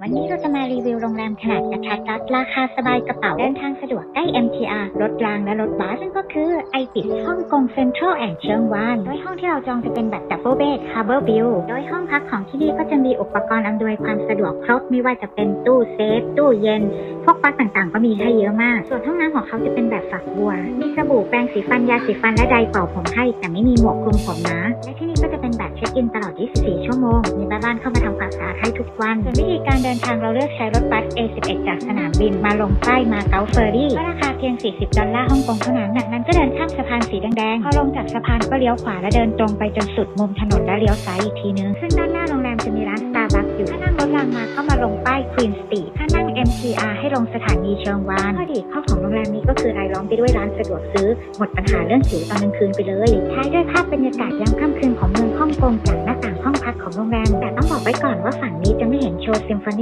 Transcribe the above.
วันนี้เราจะมารีวิวโรงแรมขนาดกระทัดรัดราคาสบายกระเป๋าเดินทางสะดวกใกล้ MTR รถรางและรถบัสซึ่งก็คือไอติสฮ่องกงเซ็นทรัลแอนด์เชิงวานโดยห้องที่เราจองจะเป็นแบบดับเบิลเบดฮาร์เบอร์วิวโดยห้องพักของที่นี่ก็จะมีอุปกรณ์อำนวยความสะดวกครบไม่ว่าจะเป็นตู้เซฟ ตู้เย็น พวกปลั๊กต่างๆ ก็มีให้เยอะมาก ส่วนห้องน้ำของเขาจะเป็นแบบฝักบัวมี บู่แปรงสีฟันยาสีฟันและไดร์เป่าผมให้ แต่ไม่มีหมวกคลุมผมนะ และที่นี่ก็จะเป็นแบบเช็คอินตลอด 24 ชั่วโมง มีบ้านเข้ามาทำความสะอาดให้ทุกวันส่วนวิธีการเดินทางเราเลือกใช้รถบัส A11 จากสนามบิน มาลงใต้มาเก๊าเฟอร์รี่ราคาเพียง 40 ดอลลาร์ฮ่องกงเท่านั้นจากนั้นก็เดินข้ามสะพานสีแดงๆพอลงจากสะพานก็เลี้ยวขวาและเดินตรงไปจนสุดมุมถนนและเลี้ยวซ้ายอีกทีนึงซึ่งด้านหน้าโรงแรมจะมีร้าน Starbucks อยู่ถ้า ลงป้ายควีนสตีถ้านั่ง MTR ให้ลงสถานีเชิงวานข้อดีข้อของโรงแรมนี้ก็คือรายล้อมไปด้วยร้านสะดวกซื้อ หมดปัญหาเรื่องสิวตอนกลางคืนไปเลยท้ายด้วยภาพบรรยากาศยามค่ำคืนของเมืองฮ่องกงจากหน้าต่างห้องพักของโรงแรม แต่ต้องบอกไว้ก่อนว่าฝั่งนี้จะไม่เห็นโชว์ซิมโฟนี